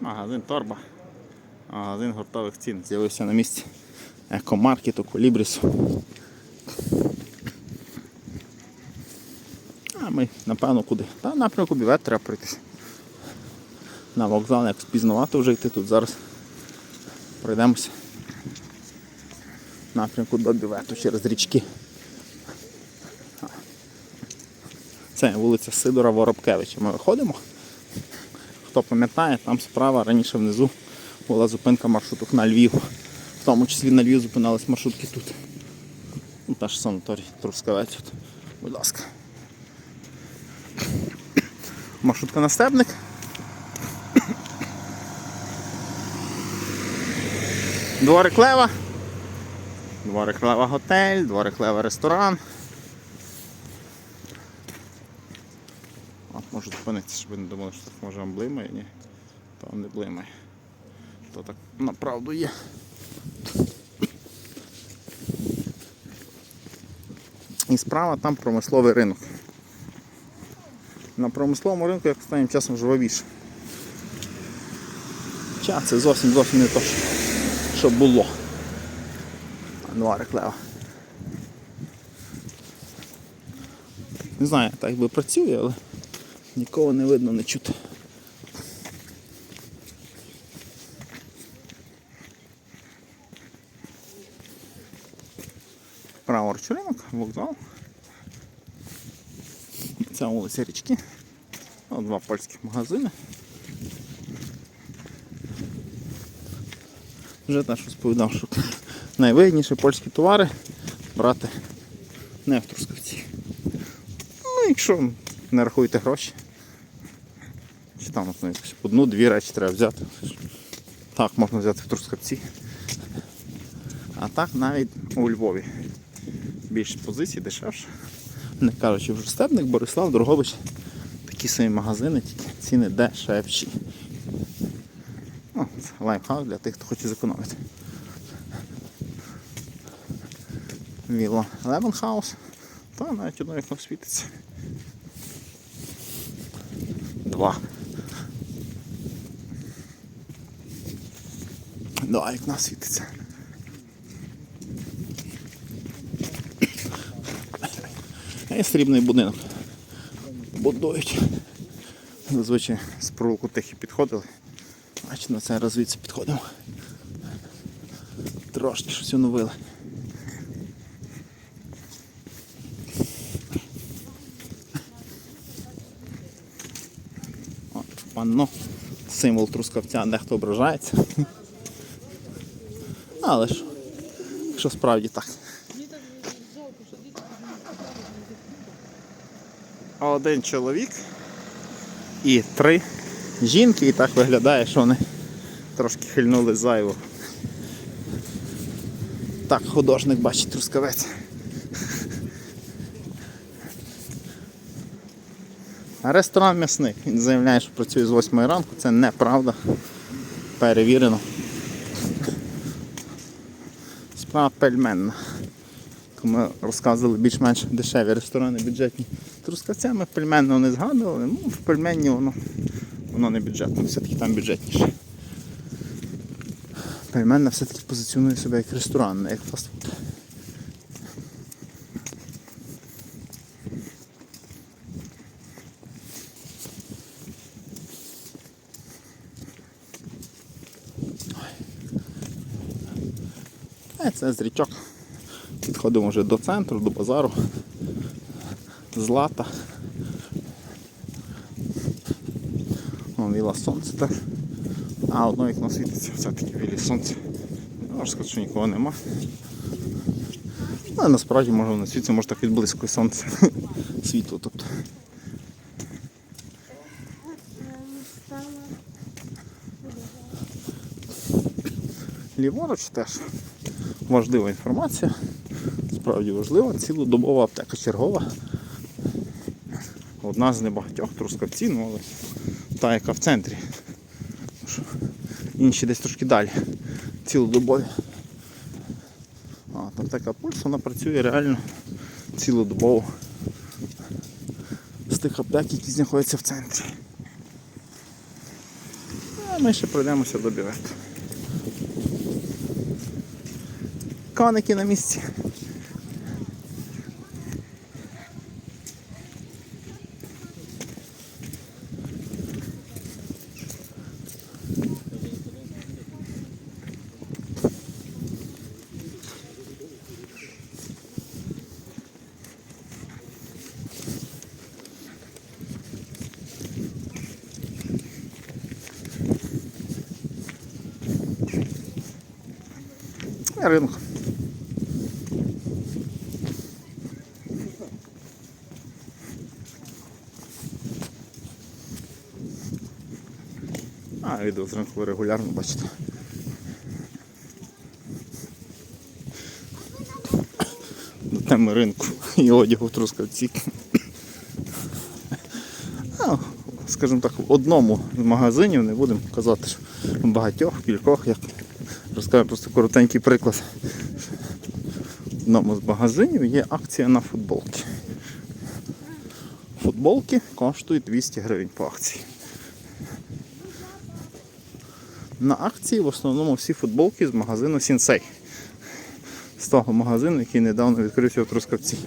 Магазин торба. Магазин гуртових цін. З'явився на місці екомаркету, колібрісу. А ми, напевно, куди? Та напрямку бівет треба пройтися. На вокзал як пізнувато вже йти тут зараз. Пройдемося. Напрямку до бівету через річки. Це вулиця Сидора Воробкевича. Ми виходимо. Хто пам'ятає, там справа раніше внизу була зупинка маршруток на Львів. В тому числі на Львів зупинались маршрутки тут. Ну, та ж санаторій Трускавець. От. Будь ласка. Маршрутка на стебник. Дворик Лева. Дворик Лева готель, дворик Лева ресторан. От, можу зупинитися, щоб ви не думали, що так може вам блимає, ні. То не блимає. То так направду є. І справа там промисловий ринок. На промисловому ринку як останнім часом жвавіше. Ча, це зовсім зовсім не те, що, було. Дворик Лева. Не знаю, так би працює, але нікого не видно, не чути. Праворуч ринок, вокзал. Це вулиця річки. О, два польських магазини. Вже теж розповідав, що найвигідніші польські товари брати не в Трускавці. Ну, якщо не рахуєте гроші. Чи там ну, одну-дві речі треба взяти. Так можна взяти в Трускавці. А так навіть у Львові. Більше позицій, дешевше. Не кажучи вже Стебник, Борислав, Дорогобич. Такі самі магазини, тільки ціни дешевші. Ну, це лайфхак для тих, хто хоче зекономити. Вілла Левенхаус. Та навіть одно вікно світиться. Два. Два вікна світиться. І срібний будинок. Будують. Зазвичай з провулку тихі підходили. Бачите, на цей раз звідси підходимо. Трошки щось оновили. От, панно. Символ трускавця, дехто ображається. Але ж, якщо справді так. Один чоловік і три жінки, і так виглядає, що вони трошки хильнули зайво. Так, художник бачить трускавець. Ресторан м'ясник. Він заявляє, що працює з 8 ранку, це неправда. Перевірено. Пельменна. Ми розказували більш-менш дешеві ресторани бюджетні. Трускавцями пельменного не згадували, ну в пельменні воно, воно не бюджетне, все-таки там бюджетніше. Пельменна все-таки позиціонує себе як ресторан, не як фастфуд. Це з річок. Підходимо вже до центру, до базару. Злата. Віла сонце так. А одно вікно світиться, все-таки вілі сонце. Можу сказати, що нікого нема. Але насправді може на світі може так відблискує сонце. Світло тобто. Ліворуч теж важлива інформація. Справді важлива, цілодобова аптека чергова. Одна з небагатьох трускавців, ну, але та, яка в центрі. Інші десь трошки далі. Цілодобові. А, така пульс, вона працює реально цілодобово. З тих аптек, які знаходяться в центрі. А ми ще пройдемося до бівету. Коники на місці. Ринок. А, відео зранку ви регулярно бачите. До теми ринку і одягу Трускавці. Скажімо так, в одному з магазинів, не будемо казати, що в багатьох, кількох, як розкажу просто коротенький приклад. В одному з магазинів є акція на футболки. Футболки коштують 200 гривень по акції. На акції в основному всі футболки з магазину Сінсей. З того магазину, який недавно відкрився в Трускавці.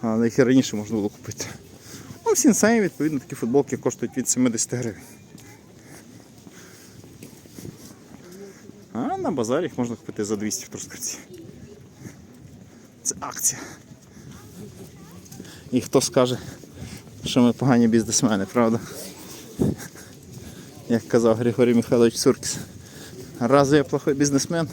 Але їх і раніше можна було купити. Ну, в Сінсеї, відповідно, такі футболки коштують від 70 гривень. А на базарі їх можна купити за 200 в Трускавці. Це акція. І хто скаже, що ми погані бізнесмени, правда? Як казав Григорій Михайлович Суркіс. Разве я плохой бізнесмен?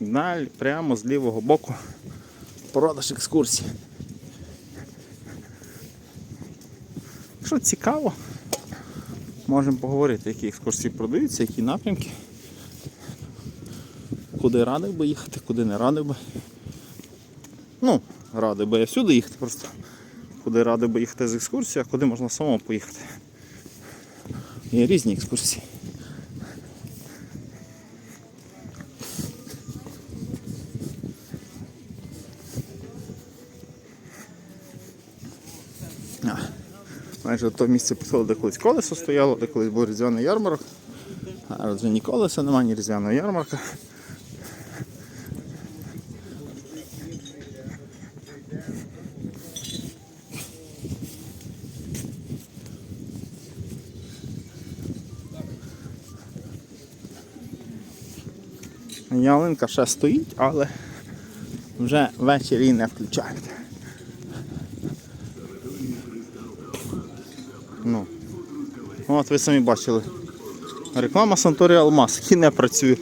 Далі, прямо з лівого боку продаж екскурсій. Якщо цікаво, можемо поговорити, які екскурсії продаються, які напрямки, куди радив би їхати, куди не радив би. Ну, радив би я всюди їхати, просто куди радив би їхати з екскурсії, а куди можна самому поїхати. Є різні екскурсії. Майже то місце підходило, де колись колесо стояло, де колись був різдвяний ярмарок. А вже ні колеса немає, ні різдвяного ярмарка. Ялинка ще стоїть, але вже ввечері не включають. Ну. От ви самі бачили. Реклама Санторі Алмаз, які не працює.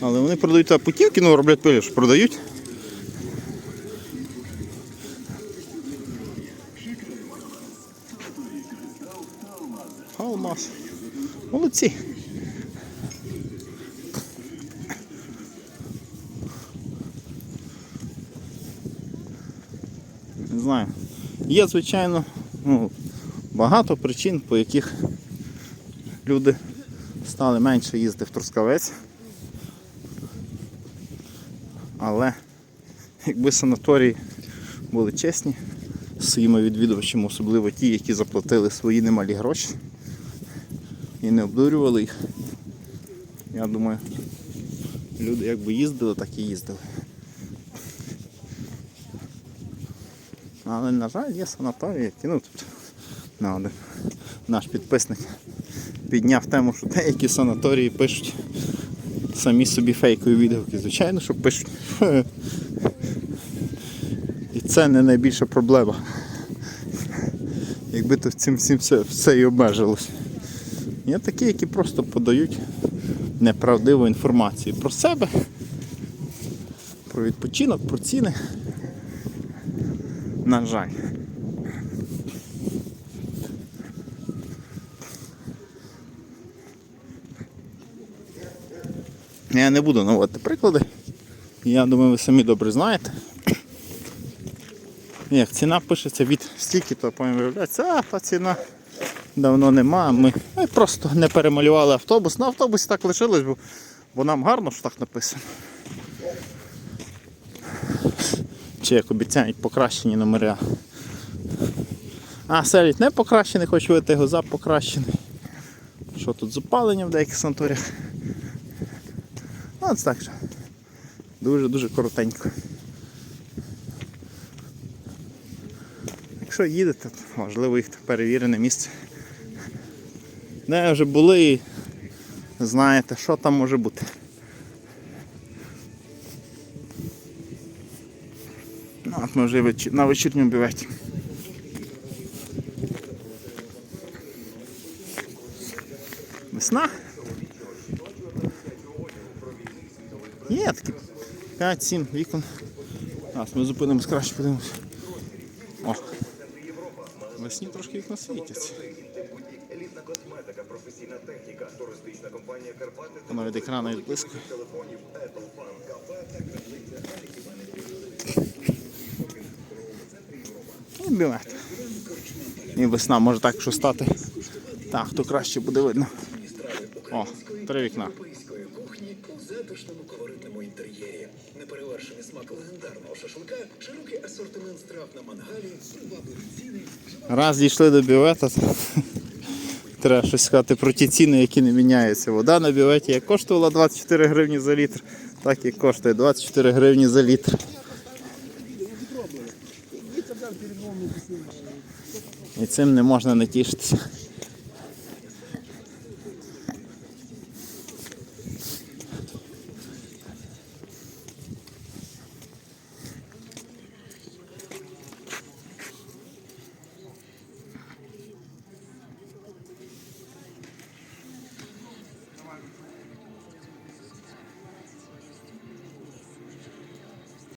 Але вони продають путівки, ну роблять пилі, що продають. Алмаз. Молодці. Знаю. Є, звичайно, ну, багато причин, по яких люди стали менше їздити в Трускавець. Але якби санаторії були чесні з своїми відвідувачами, особливо ті, які заплатили свої немалі гроші і не обдурювали їх, я думаю, люди якби їздили, так і їздили. Але, на жаль, є санаторії, які ну, тут на один наш підписник підняв тему, що деякі санаторії пишуть самі собі фейкові відгуки. Звичайно, що пишуть. І це не найбільша проблема. Якби то цим всім все, все і обмежилось. Є такі, які просто подають неправдиву інформацію про себе, про відпочинок, про ціни. На жаль. Я не буду наводити приклади. Я думаю, ви самі добре знаєте. Як ціна пишеться від стільки, то потім виявляється, а та ціна давно нема. Ми, просто не перемалювали автобус. На автобусі так лишилось, бо, бо нам гарно, що так написано. Чи як обіцяють покращені номера. А, селять не покращений, хоч видати його за покращений. Що тут з опаленням в деяких санаторіях? Ну, це так же. Дуже-дуже коротенько. Якщо їдете, то можливо їх перевірене місце. Де вже були і знаєте, що там може бути. Ну, от ми вже на вечірньому бюветі. Весна. Є такі 5-7 вікон. Зараз ми зупинимось краще подивимося. О. Весні трошки вікна світяться. Косметика, професійна техніка, туристична компанія Карпати Воно від екрану відблискує. телефонів Apple Fan Cafe та І. І весна може так що стати. Так, хто краще буде видно. О, три вікна. Раз дійшли до бювета, то треба щось сказати про ті ціни, які не міняються. Вода на бюветі як коштувала 24 гривні за літр, так і коштує 24 гривні за літр. Цим не можна не тішитися.